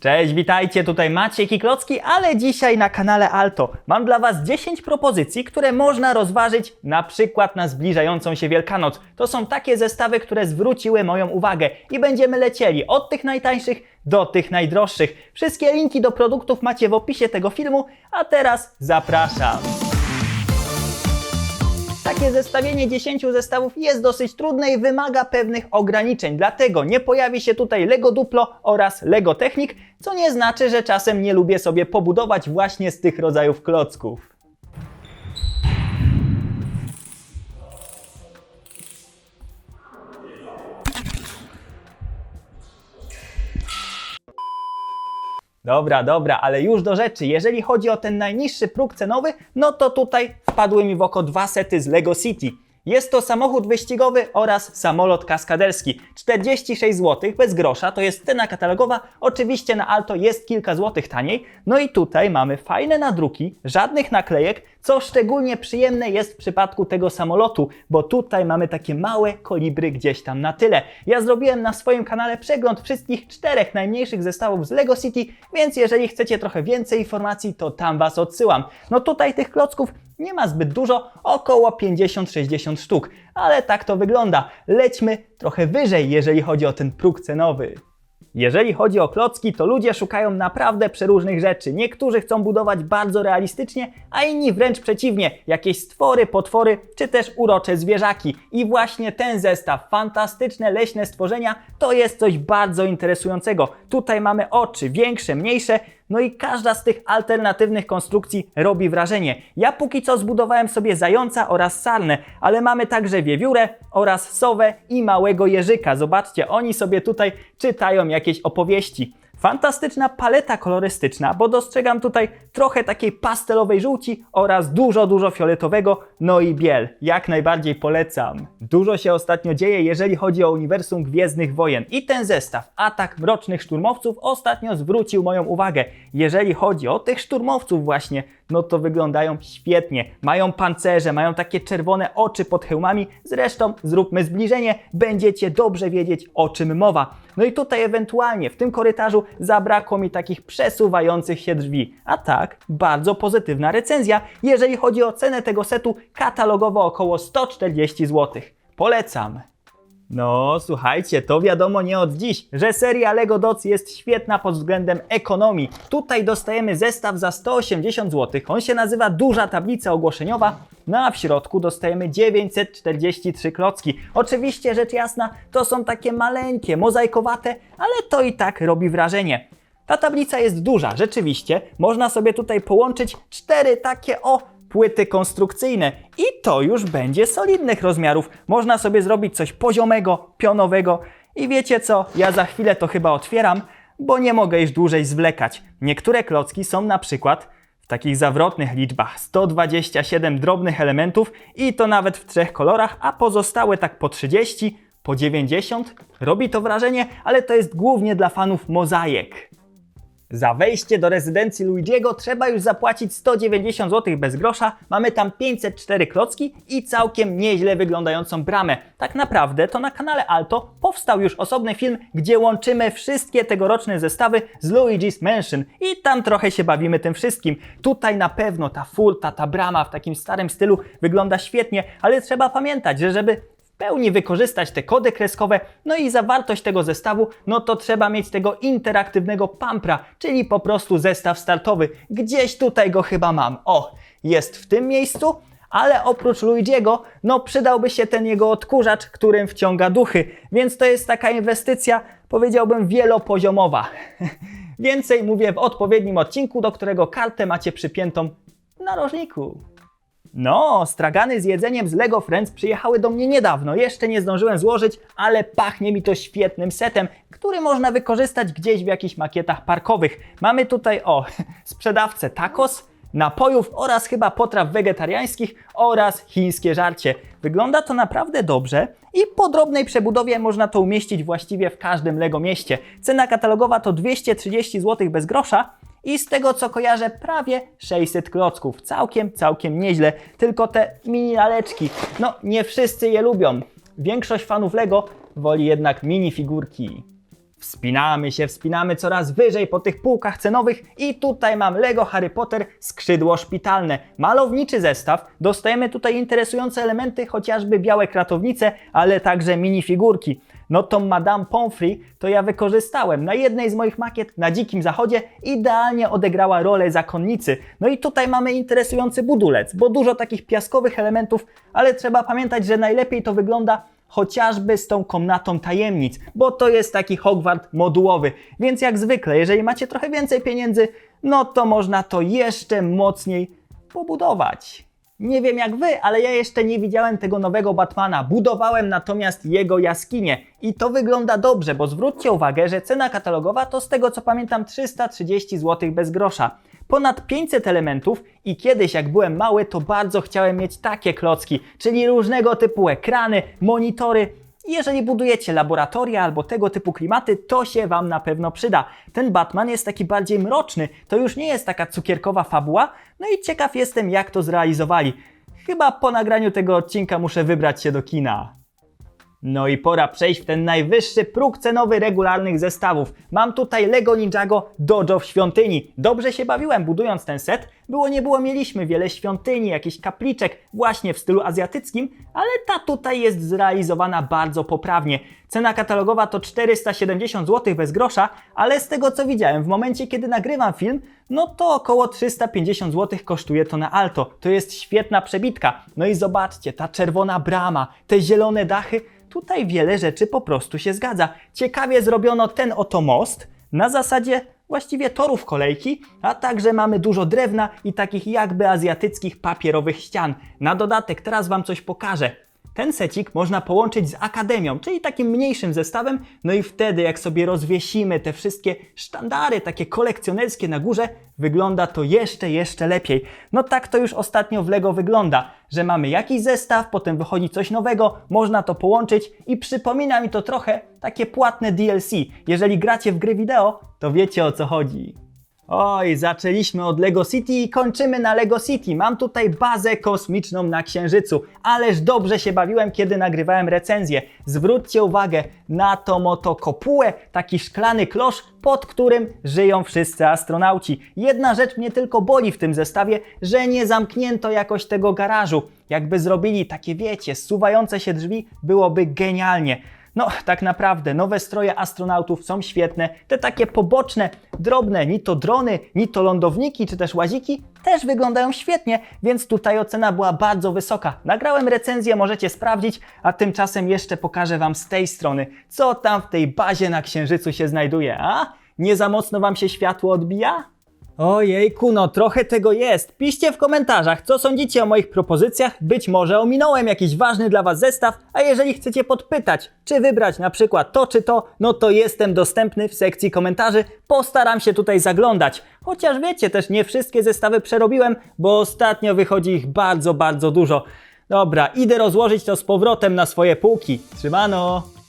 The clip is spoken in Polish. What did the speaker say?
Cześć, witajcie, tutaj Maciek i ale dzisiaj na kanale Alto mam dla Was 10 propozycji, które można rozważyć na przykład na zbliżającą się Wielkanoc. To są takie zestawy, które zwróciły moją uwagę i będziemy lecieli od tych najtańszych do tych najdroższych. Wszystkie linki do produktów macie w opisie tego filmu, a teraz zapraszam. Takie zestawienie 10 zestawów jest dosyć trudne i wymaga pewnych ograniczeń, dlatego nie pojawi się tutaj Lego Duplo oraz Lego Technik, co nie znaczy, że czasem nie lubię sobie pobudować właśnie z tych rodzajów klocków. Dobra, dobra, ale już do rzeczy. Jeżeli chodzi o ten najniższy próg cenowy, no to tutaj wpadły mi w oko dwa sety z Lego City. Jest to samochód wyścigowy oraz samolot kaskaderski. 46 zł bez grosza to jest cena katalogowa. Oczywiście na Alto jest kilka złotych taniej. No i tutaj mamy fajne nadruki, żadnych naklejek, co szczególnie przyjemne jest w przypadku tego samolotu, bo tutaj mamy takie małe kolibry gdzieś tam na tyle. Ja zrobiłem na swoim kanale przegląd wszystkich czterech najmniejszych zestawów z Lego City, więc jeżeli chcecie trochę więcej informacji, to tam Was odsyłam. No tutaj tych klocków nie ma zbyt dużo, około 50-60 sztuk, ale tak to wygląda. Lećmy trochę wyżej, jeżeli chodzi o ten próg cenowy. Jeżeli chodzi o klocki, to ludzie szukają naprawdę przeróżnych rzeczy. Niektórzy chcą budować bardzo realistycznie, a inni wręcz przeciwnie, jakieś stwory, potwory czy też urocze zwierzaki. I właśnie ten zestaw, fantastyczne leśne stworzenia, to jest coś bardzo interesującego. Tutaj mamy oczy, większe, mniejsze, no i każda z tych alternatywnych konstrukcji robi wrażenie. Ja póki co zbudowałem sobie zająca oraz sarnę, ale mamy także wiewiórę oraz sowę i małego jeżyka. Zobaczcie, oni sobie tutaj czytają jakieś opowieści. Fantastyczna paleta kolorystyczna, bo dostrzegam tutaj trochę takiej pastelowej żółci oraz dużo, dużo fioletowego, no i biel. Jak najbardziej polecam. Dużo się ostatnio dzieje, jeżeli chodzi o uniwersum Gwiezdnych Wojen i ten zestaw, Atak Mrocznych Szturmowców, ostatnio zwrócił moją uwagę. Jeżeli chodzi o tych szturmowców właśnie, no to wyglądają świetnie. Mają pancerze, mają takie czerwone oczy pod hełmami. Zresztą zróbmy zbliżenie, będziecie dobrze wiedzieć o czym mowa. No i tutaj ewentualnie w tym korytarzu zabrakło mi takich przesuwających się drzwi. A tak, bardzo pozytywna recenzja, jeżeli chodzi o cenę tego setu katalogowo około 140 zł. Polecam. No, słuchajcie, to wiadomo nie od dziś, że seria Lego Dots jest świetna pod względem ekonomii. Tutaj dostajemy zestaw za 180 zł. On się nazywa Duża Tablica Ogłoszeniowa, no a w środku dostajemy 943 klocki. Oczywiście, rzecz jasna, to są takie maleńkie, mozaikowate, ale to i tak robi wrażenie. Ta tablica jest duża, rzeczywiście. Można sobie tutaj połączyć cztery takie o płyty konstrukcyjne i to już będzie solidnych rozmiarów. Można sobie zrobić coś poziomego, pionowego i wiecie co, ja za chwilę to chyba otwieram, bo nie mogę już dłużej zwlekać. Niektóre klocki są na przykład w takich zawrotnych liczbach 127 drobnych elementów i to nawet w trzech kolorach, a pozostałe tak po 30, po 90. Robi to wrażenie, ale to jest głównie dla fanów mozaik. Za wejście do rezydencji Luigiego trzeba już zapłacić 190 zł bez grosza. Mamy tam 504 klocki i całkiem nieźle wyglądającą bramę. Tak naprawdę to na kanale Alto powstał już osobny film, gdzie łączymy wszystkie tegoroczne zestawy z Luigi's Mansion i tam trochę się bawimy tym wszystkim. Tutaj na pewno ta furta, ta brama w takim starym stylu wygląda świetnie, ale trzeba pamiętać, że żeby pełni wykorzystać te kody kreskowe, no i zawartość tego zestawu, no to trzeba mieć tego interaktywnego pampra, czyli po prostu zestaw startowy. Gdzieś tutaj go chyba mam. O, jest w tym miejscu, ale oprócz Luigiego, no przydałby się ten jego odkurzacz, którym wciąga duchy, więc to jest taka inwestycja, powiedziałbym, wielopoziomowa. Więcej mówię w odpowiednim odcinku, do którego kartę macie przypiętą w narożniku. No, stragany z jedzeniem z Lego Friends przyjechały do mnie niedawno. Jeszcze nie zdążyłem złożyć, ale pachnie mi to świetnym setem, który można wykorzystać gdzieś w jakichś makietach parkowych. Mamy tutaj, o, sprzedawcę tacos, napojów oraz chyba potraw wegetariańskich oraz chińskie żarcie. Wygląda to naprawdę dobrze i po drobnej przebudowie można to umieścić właściwie w każdym Lego mieście. Cena katalogowa to 230 zł bez grosza, i z tego co kojarzę prawie 600 klocków. Całkiem, całkiem nieźle. Tylko te mini laleczki, no nie wszyscy je lubią. Większość fanów Lego woli jednak minifigurki. Wspinamy się, wspinamy coraz wyżej po tych półkach cenowych i tutaj mam Lego Harry Potter skrzydło szpitalne. Malowniczy zestaw. Dostajemy tutaj interesujące elementy, chociażby białe kratownice, ale także minifigurki. No to Madame Pomfrey to ja wykorzystałem. Na jednej z moich makiet na Dzikim Zachodzie idealnie odegrała rolę zakonnicy. No i tutaj mamy interesujący budulec, bo dużo takich piaskowych elementów, ale trzeba pamiętać, że najlepiej to wygląda chociażby z tą komnatą tajemnic, bo to jest taki Hogwart modułowy. Więc jak zwykle, jeżeli macie trochę więcej pieniędzy, no to można to jeszcze mocniej pobudować. Nie wiem jak wy, ale ja jeszcze nie widziałem tego nowego Batmana. Budowałem natomiast jego jaskinię i to wygląda dobrze, bo zwróćcie uwagę, że cena katalogowa to z tego co pamiętam 330 zł bez grosza. Ponad 500 elementów i kiedyś jak byłem mały to bardzo chciałem mieć takie klocki, czyli różnego typu ekrany, monitory. Jeżeli budujecie laboratoria albo tego typu klimaty, to się Wam na pewno przyda. Ten Batman jest taki bardziej mroczny, to już nie jest taka cukierkowa fabuła, no i ciekaw jestem jak to zrealizowali. Chyba po nagraniu tego odcinka muszę wybrać się do kina. No i pora przejść w ten najwyższy próg cenowy regularnych zestawów. Mam tutaj Lego Ninjago Dojo w świątyni. Dobrze się bawiłem budując ten set. Było nie było, mieliśmy wiele świątyni, jakichś kapliczek właśnie w stylu azjatyckim, ale ta tutaj jest zrealizowana bardzo poprawnie. Cena katalogowa to 470 zł bez grosza, ale z tego co widziałem w momencie kiedy nagrywam film, no to około 350 zł kosztuje to na Alto. To jest świetna przebitka. No i zobaczcie, ta czerwona brama, te zielone dachy, tutaj wiele rzeczy po prostu się zgadza. Ciekawie zrobiono ten oto most na zasadzie właściwie torów kolejki, a także mamy dużo drewna i takich jakby azjatyckich papierowych ścian. Na dodatek teraz Wam coś pokażę. Ten secik można połączyć z akademią, czyli takim mniejszym zestawem, no i wtedy jak sobie rozwiesimy te wszystkie sztandary takie kolekcjonerskie na górze, wygląda to jeszcze, jeszcze lepiej. No tak to już ostatnio w LEGO wygląda, że mamy jakiś zestaw, potem wychodzi coś nowego, można to połączyć i przypomina mi to trochę takie płatne DLC. Jeżeli gracie w gry wideo, to wiecie o co chodzi. Oj, zaczęliśmy od Lego City i kończymy na Lego City. Mam tutaj bazę kosmiczną na Księżycu, ależ dobrze się bawiłem, kiedy nagrywałem recenzję. Zwróćcie uwagę na tą oto kopułę, taki szklany klosz, pod którym żyją wszyscy astronauci. Jedna rzecz mnie tylko boli w tym zestawie, że nie zamknięto jakoś tego garażu. Jakby zrobili takie, wiecie, zsuwające się drzwi, byłoby genialnie. No, tak naprawdę, nowe stroje astronautów są świetne. Te takie poboczne, drobne, ni to drony, ni to lądowniki, czy też łaziki, też wyglądają świetnie, więc tutaj ocena była bardzo wysoka. Nagrałem recenzję, możecie sprawdzić, a tymczasem jeszcze pokażę Wam z tej strony, co tam w tej bazie na Księżycu się znajduje, a? Nie za mocno Wam się światło odbija? Ojejku, no trochę tego jest. Piszcie w komentarzach, co sądzicie o moich propozycjach. Być może ominąłem jakiś ważny dla Was zestaw, a jeżeli chcecie podpytać, czy wybrać na przykład to czy to, no to jestem dostępny w sekcji komentarzy. Postaram się tutaj zaglądać. Chociaż wiecie, też nie wszystkie zestawy przerobiłem, bo ostatnio wychodzi ich bardzo, bardzo dużo. Dobra, idę rozłożyć to z powrotem na swoje półki. Trzymano!